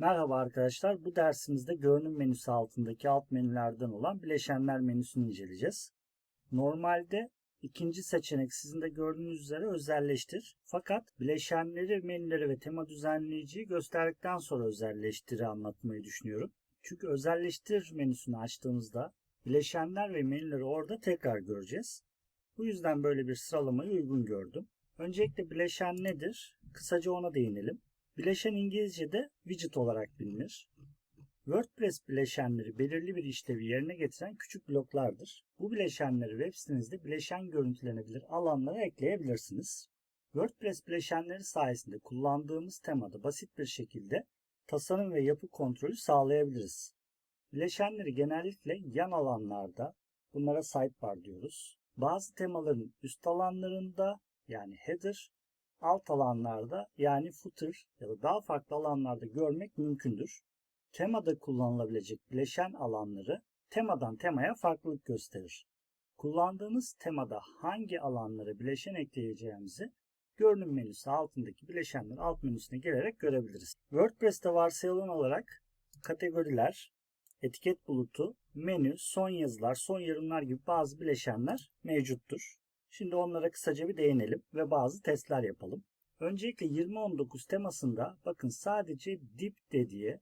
Merhaba arkadaşlar. Bu dersimizde görünüm menüsü altındaki alt menülerden olan bileşenler menüsünü inceleyeceğiz. Normalde ikinci seçenek sizin de gördüğünüz üzere özelleştir. Fakat bileşenleri, menüleri ve tema düzenleyiciyi gösterdikten sonra özelleştiri anlatmayı düşünüyorum. Çünkü özelleştir menüsünü açtığımızda bileşenler ve menüleri orada tekrar göreceğiz. Bu yüzden böyle bir sıralamayı uygun gördüm. Öncelikle bileşen nedir? Kısaca ona değinelim. Bileşen İngilizce'de widget olarak bilinir. WordPress bileşenleri belirli bir işlevi yerine getiren küçük bloklardır. Bu bileşenleri web sitenizde bileşen görüntülenebilir alanlara ekleyebilirsiniz. WordPress bileşenleri sayesinde kullandığımız temada basit bir şekilde tasarım ve yapı kontrolü sağlayabiliriz. Bileşenleri genellikle yan alanlarda, bunlara sidebar diyoruz. Bazı temaların üst alanlarında yani header, alt alanlarda yani footer ya da daha farklı alanlarda görmek mümkündür. Temada kullanılabilecek bileşen alanları temadan temaya farklılık gösterir. Kullandığınız temada hangi alanlara bileşen ekleyeceğimizi görünüm menüsü altındaki bileşenler alt menüsüne gelerek görebiliriz. WordPress'te varsayılan olarak kategoriler, etiket bulutu, menü, son yazılar, son yorumlar gibi bazı bileşenler mevcuttur. Şimdi onlara kısaca bir değinelim ve bazı testler yapalım. Öncelikle 2019 temasında bakın sadece dip dediği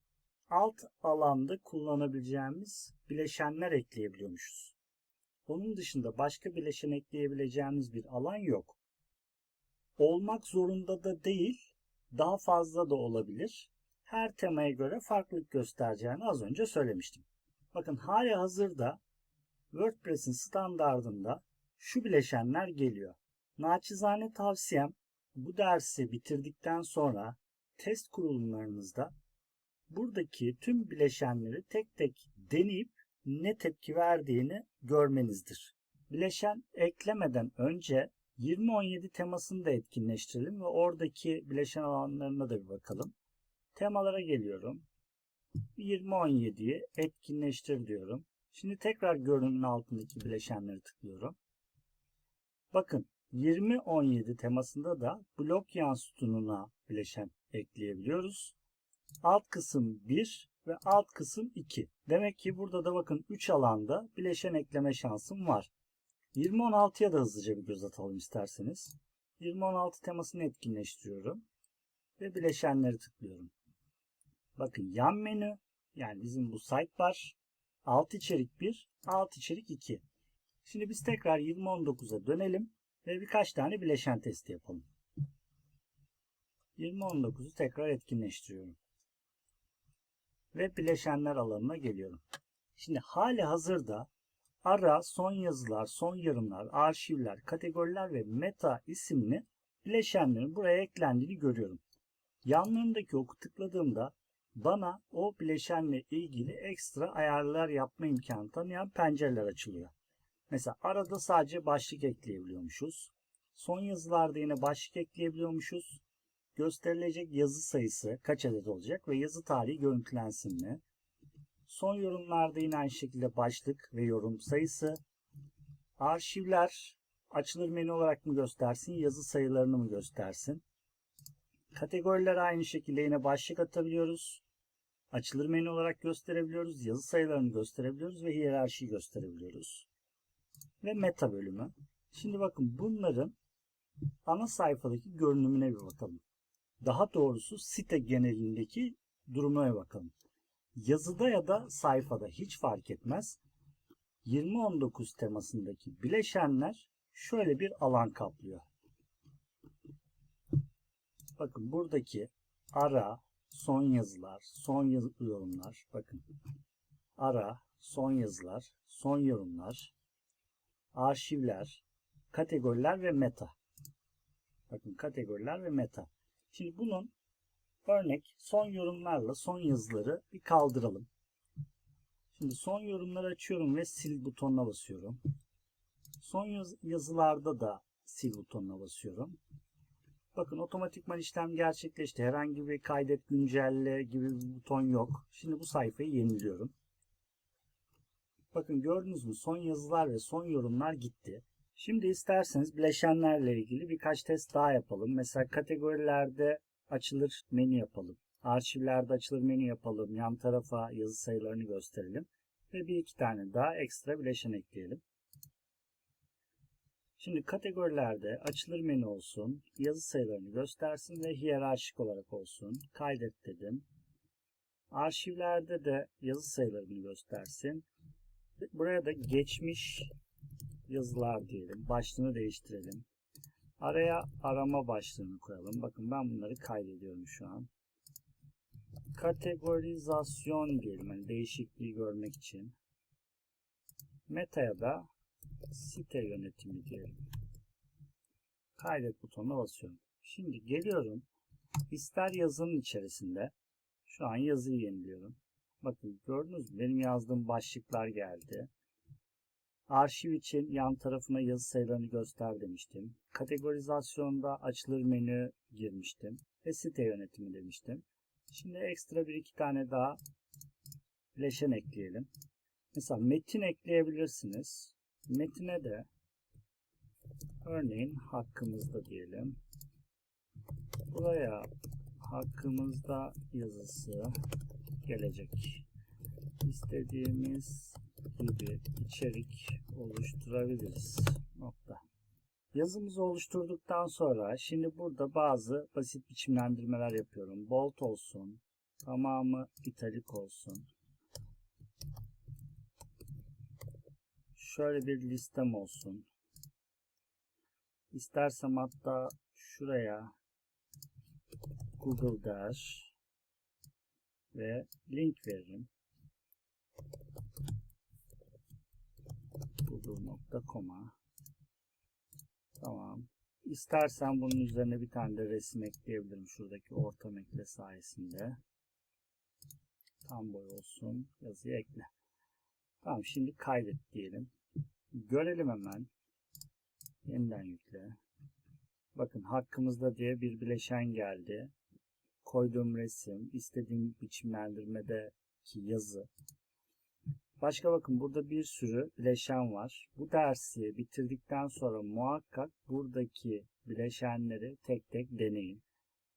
alt alanda kullanabileceğimiz bileşenler ekleyebiliyormuşuz. Onun dışında başka bileşen ekleyebileceğimiz bir alan yok. Olmak zorunda da değil, daha fazla da olabilir. Her temaya göre farklılık göstereceğini az önce söylemiştim. Bakın hali hazırda WordPress'in standardında şu bileşenler geliyor. Naçizane tavsiyem bu dersi bitirdikten sonra test kurulumlarınızda buradaki tüm bileşenleri tek tek deneyip ne tepki verdiğini görmenizdir. Bileşen eklemeden önce 2017 temasını da etkinleştirelim ve oradaki bileşen alanlarına da bir bakalım. Temalara geliyorum. 2017'yi etkinleştir diyorum. Şimdi tekrar görünümün altındaki bileşenleri tıklıyorum. Bakın 2017 temasında da blok yan sütununa bileşen ekleyebiliyoruz. Alt kısım 1 ve alt kısım 2. Demek ki burada da bakın 3 alanda bileşen ekleme şansım var. 2016'ya da hızlıca bir göz atalım isterseniz. 2016 temasını etkinleştiriyorum ve bileşenleri tıklıyorum. Bakın yan menü yani bizim bu sidebar alt içerik 1, alt içerik 2. Şimdi biz tekrar 2019'a dönelim ve birkaç tane bileşen testi yapalım. 2019'u tekrar etkinleştiriyorum. Ve bileşenler alanına geliyorum. Şimdi hali hazırda ara, son yazılar, son yorumlar, arşivler, kategoriler ve meta isimli bileşenlerin buraya eklendiğini görüyorum. Yanlarındaki oku tıkladığımda bana o bileşenle ilgili ekstra ayarlar yapma imkanı tanıyan pencereler açılıyor. Mesela arada sadece başlık ekleyebiliyormuşuz. Son yazılarda yine başlık ekleyebiliyormuşuz. Gösterilecek yazı sayısı kaç adet olacak ve yazı tarihi görüntülensin mi? Son yorumlarda yine aynı şekilde başlık ve yorum sayısı. Arşivler açılır menü olarak mı göstersin, yazı sayılarını mı göstersin? Kategoriler aynı şekilde yine başlık atabiliyoruz. Açılır menü olarak gösterebiliyoruz, yazı sayılarını gösterebiliyoruz ve hiyerarşiyi gösterebiliyoruz ve meta bölümü. Şimdi bakın bunların ana sayfadaki görünümüne bir bakalım. Daha doğrusu site genelindeki durumuna bakalım. Yazıda ya da sayfada hiç fark etmez. 2019 temasındaki bileşenler şöyle bir alan kaplıyor. Bakın buradaki ara, son yazılar, son yorumlar. Bakın ara, son yazılar, son yorumlar, arşivler, kategoriler ve meta. Bakın kategoriler ve meta. Şimdi bunun örnek son yorumlarla son yazıları bir kaldıralım. Şimdi son yorumları açıyorum ve sil butonuna basıyorum. Son yaz yazılarda da sil butonuna basıyorum. Bakın otomatikman işlem gerçekleşti. Herhangi bir kaydet güncelle gibi bir buton yok. Şimdi bu sayfayı yeniliyorum. Bakın gördünüz mü son yazılar ve son yorumlar gitti. Şimdi isterseniz bileşenlerle ilgili birkaç test daha yapalım. Mesela kategorilerde açılır menü yapalım. arşivlerde açılır menü yapalım. Yan tarafa yazı sayılarını gösterelim. Ve bir iki tane daha ekstra bileşen ekleyelim. Şimdi kategorilerde açılır menü olsun, yazı sayılarını göstersin ve hiyerarşik olarak olsun. Kaydet dedim. Arşivlerde de yazı sayılarını göstersin. Buraya da geçmiş yazılar diyelim. Başlığını değiştirelim. Araya arama başlığını koyalım. Bakın ben bunları kaydediyorum şu an. Kategorizasyon diyelim. Yani değişikliği görmek için. Meta'ya da site yönetimi diyelim. Kaydet butonuna basıyorum. Şimdi geliyorum. İster yazının içerisinde. Şu an yazıyı yeniliyorum. Bakın gördünüz mü? Benim yazdığım başlıklar geldi. Arşiv için yan tarafına yazı sayılarını göster demiştim. Kategorizasyonda açılır menü girmiştim. Ve site yönetimi demiştim. Şimdi ekstra bir iki tane daha bileşen ekleyelim. Mesela metin ekleyebilirsiniz. Metine de örneğin hakkımızda diyelim. Buraya hakkımızda yazısı gelecek. İstediğimiz gibi içerik oluşturabiliriz. Nokta. Yazımızı oluşturduktan sonra şimdi burada bazı basit biçimlendirmeler yapıyorum. Bold olsun. Tamamı italik olsun. Şöyle bir listem olsun. İstersem hatta şuraya Google der ve link veririm. google.com'a Tamam. İstersen bunun üzerine bir tane de resim ekleyebilirim. Şuradaki ortam ekle sayesinde. Tam boy olsun. Yazıyı ekle. Tamam şimdi kaydet diyelim. Görelim hemen. Yeniden yükle. Bakın hakkımızda diye bir bileşen geldi. Koyduğum resim, istediğim biçimlendirmedeki yazı. Başka bakın burada bir sürü bileşen var. Bu dersi bitirdikten sonra muhakkak buradaki bileşenleri tek tek deneyin.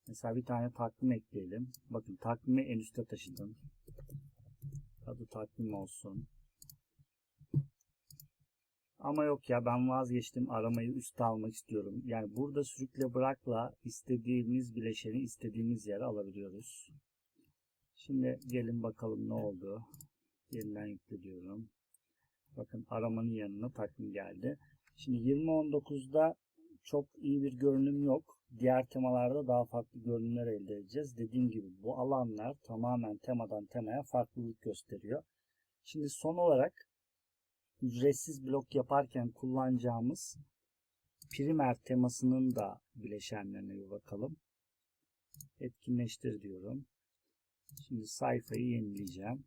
Mesela bir tane takvim ekleyelim. Bakın takvimi en üste taşıdım. Adı takvim olsun. Ama yok ya ben vazgeçtim aramayı üste almak istiyorum. Yani burada sürükle bırakla istediğimiz bileşeni istediğimiz yere alabiliyoruz. Şimdi gelin bakalım ne oldu. Yeniden yükle diyorum. Bakın aramanın yanına takvim geldi. Şimdi 2019'da çok iyi bir görünüm yok. Diğer temalarda daha farklı görünümler elde edeceğiz. Dediğim gibi bu alanlar tamamen temadan temaya farklılık gösteriyor. Şimdi son olarak ücretsiz blok yaparken kullanacağımız primer temasının da bileşenlerine bir bakalım. Etkinleştir diyorum. Şimdi sayfayı yenileyeceğim.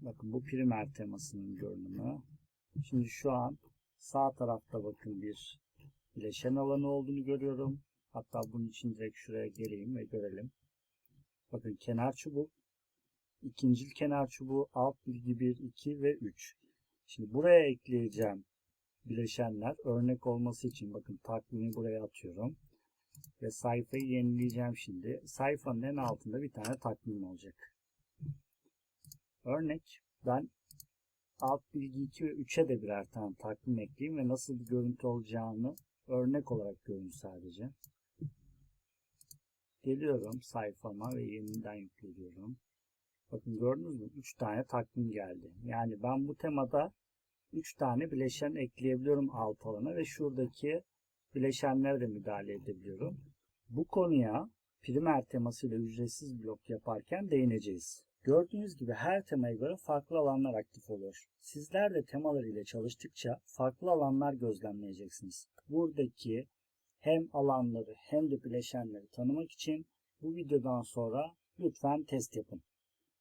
Bakın bu primer temasının görünümü. Şimdi şu an sağ tarafta bakın bir bileşen alanı olduğunu görüyorum. Hatta bunun için direkt şuraya geleyim ve görelim. Bakın kenar çubuk, ikincil kenar çubuğu, alt bilgi 1, 2 ve 3. Şimdi buraya ekleyeceğim bileşenler örnek olması için bakın takvimi buraya atıyorum. Ve sayfayı yenileyeceğim şimdi. Sayfanın en altında bir tane takvim olacak. Örnek ben alt bilgi 2 ve 3'e de birer tane takvim ekleyeyim ve nasıl bir görüntü olacağını örnek olarak görün sadece. Geliyorum sayfama ve yeniden yüklüyorum. Bakın gördünüz mü? 3 tane takvim geldi. Yani ben bu temada 3 tane bileşen ekleyebiliyorum alt alana ve şuradaki bileşenlere de müdahale edebiliyorum. Bu konuya primer temasıyla ücretsiz blok yaparken değineceğiz. Gördüğünüz gibi her temaya göre farklı alanlar aktif oluyor. Sizler de temalar ile çalıştıkça farklı alanlar gözlemleyeceksiniz. Buradaki hem alanları hem de bileşenleri tanımak için bu videodan sonra lütfen test yapın.